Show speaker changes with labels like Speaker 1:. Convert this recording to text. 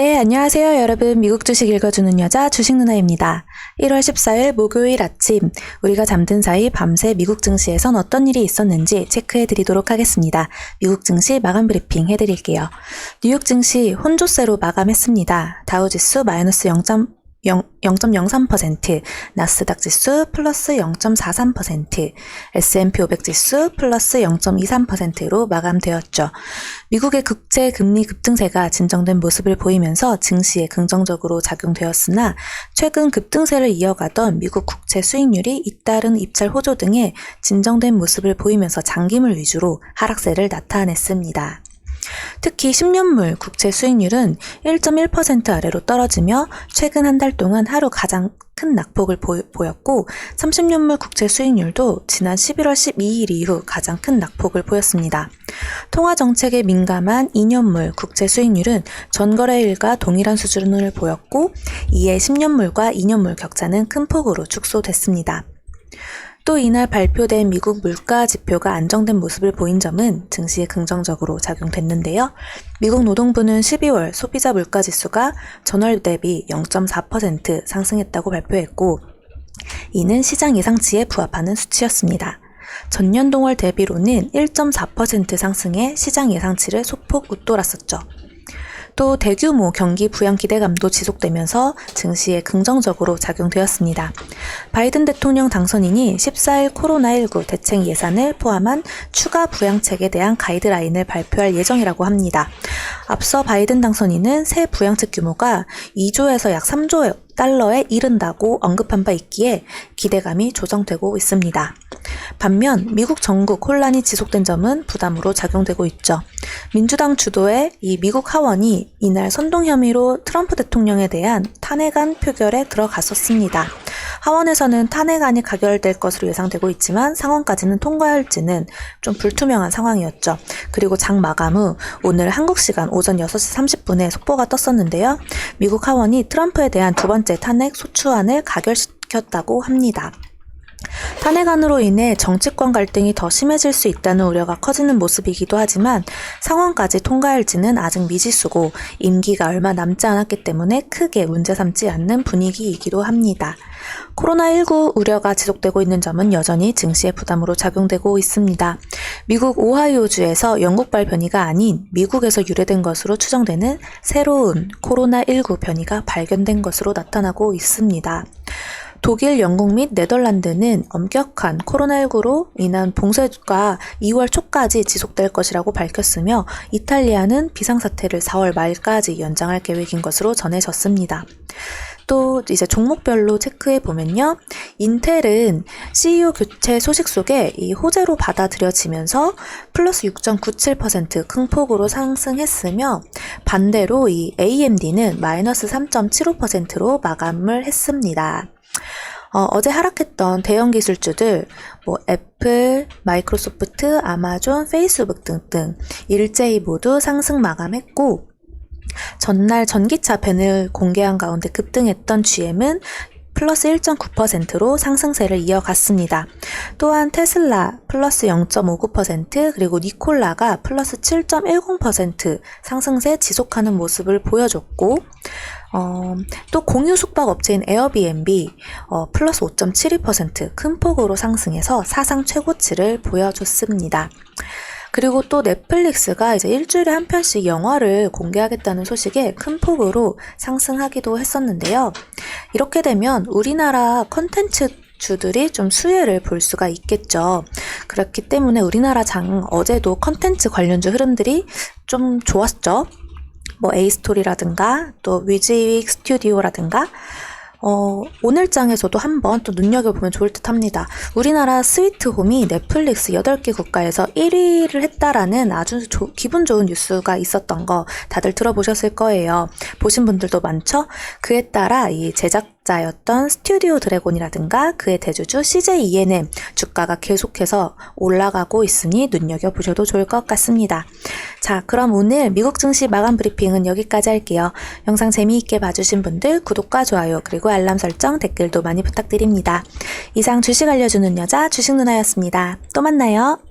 Speaker 1: 네, 안녕하세요, 여러분. 미국 주식 읽어주는 여자 주식 누나입니다. 1월 14일 목요일 아침, 우리가 잠든 사이 밤새 미국 증시에선 어떤 일이 있었는지 체크해 드리도록 하겠습니다. 미국 증시 마감 브리핑 해 드릴게요. 뉴욕 증시 혼조세로 마감했습니다. 다우 지수 마이너스 0. 0.03%, 나스닥 지수 플러스 0.43%, S&P 500 지수 플러스 0.23%로 마감되었죠. 미국의 국제 금리 급등세가 진정된 모습을 보이면서 증시에 긍정적으로 작용되었으나 최근 급등세를 이어가던 미국 국채 수익률이 잇따른 입찰 호조 등의 진정된 모습을 보이면서 장기물 위주로 하락세를 나타냈습니다. 특히 10년물 국채 수익률은 1.1% 아래로 떨어지며 최근 한 달 동안 하루 가장 큰 낙폭을 보였고 30년물 국채 수익률도 지난 11월 12일 이후 가장 큰 낙폭을 보였습니다. 통화 정책에 민감한 2년물 국채 수익률은 전거래일과 동일한 수준을 보였고 이에 10년물과 2년물 격차는 큰 폭으로 축소됐습니다. 또 이날 발표된 미국 물가 지표가 안정된 모습을 보인 점은 증시에 긍정적으로 작용됐는데요. 미국 노동부는 12월 소비자 물가 지수가 전월 대비 0.4% 상승했다고 발표했고, 이는 시장 예상치에 부합하는 수치였습니다. 전년 동월 대비로는 1.4% 상승해 시장 예상치를 소폭 웃돌았었죠. 또 대규모 경기 부양 기대감도 지속되면서 증시에 긍정적으로 작용되었습니다. 바이든 대통령 당선인이 14일 코로나19 대책 예산을 포함한 추가 부양책에 대한 가이드라인을 발표할 예정이라고 합니다. 앞서 바이든 당선인은 새 부양책 규모가 2조에서 약 3조 달러에 이른다고 언급한 바 있기에 기대감이 조성되고 있습니다. 반면 미국 전국 혼란이 지속된 점은 부담으로 작용되고 있죠. 민주당 주도의 이 미국 하원이 이날 선동 혐의로 트럼프 대통령에 대한 탄핵안 표결에 들어갔었습니다. 하원에서는 탄핵안이 가결될 것으로 예상되고 있지만 상원까지는 통과할지는 좀 불투명한 상황이었죠. 그리고 장 마감 후 오늘 한국 시간 오전 6시 30분에 속보가 떴었는데요. 미국 하원이 트럼프에 대한 두 번째 탄핵 소추안을 가결시켰다고 합니다. 탄핵안으로 인해 정치권 갈등이 더 심해질 수 있다는 우려가 커지는 모습이기도 하지만 상황까지 통과할지는 아직 미지수고 임기가 얼마 남지 않았기 때문에 크게 문제 삼지 않는 분위기이기도 합니다. 코로나19 우려가 지속되고 있는 점은 여전히 증시의 부담으로 작용되고 있습니다. 미국 오하이오주에서 영국발 변이가 아닌 미국에서 유래된 것으로 추정되는 새로운 코로나19 변이가 발견된 것으로 나타나고 있습니다. 독일, 영국 및 네덜란드는 엄격한 코로나19로 인한 봉쇄가 2월 초까지 지속될 것이라고 밝혔으며 이탈리아는 비상사태를 4월 말까지 연장할 계획인 것으로 전해졌습니다. 또 이제 종목별로 체크해 보면요. 인텔은 CEO 교체 소식 속에 이 호재로 받아들여지면서 플러스 6.97%큰 폭으로 상승했으며 반대로 이 AMD는 마이너스 3.75%로 마감을 했습니다. 어, 제 하락했던 대형 기술주들, 뭐 애플, 마이크로소프트, 아마존, 페이스북 등등 일제히 모두 상승 마감했고 전날 전기차 밴을 공개한 가운데 급등했던 GM은 플러스 1.9%로 상승세를 이어갔습니다. 또한 테슬라 플러스 0.59% 그리고 니콜라가 플러스 7.10% 상승세 지속하는 모습을 보여줬고 어, 또 공유 숙박 업체인 에어비앤비 어, 플러스 5.72%큰 폭으로 상승해서 사상 최고치를 보여줬습니다. 그리고 또 넷플릭스가 이제 일주일에 한 편씩 영화를 공개하겠다는 소식에 큰 폭으로 상승하기도 했었는데요. 이렇게 되면 우리나라 컨텐츠 주들이 좀 수혜를 볼 수가 있겠죠. 그렇기 때문에 우리나라 장 어제도 컨텐츠 관련주 흐름들이 좀 좋았죠. 뭐 에이스토리라든가 또 뮤직 스튜디오라든가 어, 오늘장에서도 한번 또 눈여겨보면 좋을 듯 합니다. 우리나라 스위트홈이 넷플릭스 8개 국가에서 1위를 했다라는 아주 조, 기분 좋은 뉴스가 있었던 거 다들 들어보셨을 거예요. 보신 분들도 많죠? 그에 따라 이 제작 자였던 스튜디오 드래곤이라든가 그의 대주주 CJ ENM 주가가 계속해서 올라가고 있으니 눈여겨보셔도 좋을 것 같습니다. 자, 그럼 오늘 미국 증시 마감 브리핑은 여기까지 할게요. 영상 재미있게 봐주신 분들 구독과 좋아요 그리고 알람 설정 댓글도 많이 부탁드립니다. 이상 주식 알려주는 여자 주식 누나였습니다. 또 만나요.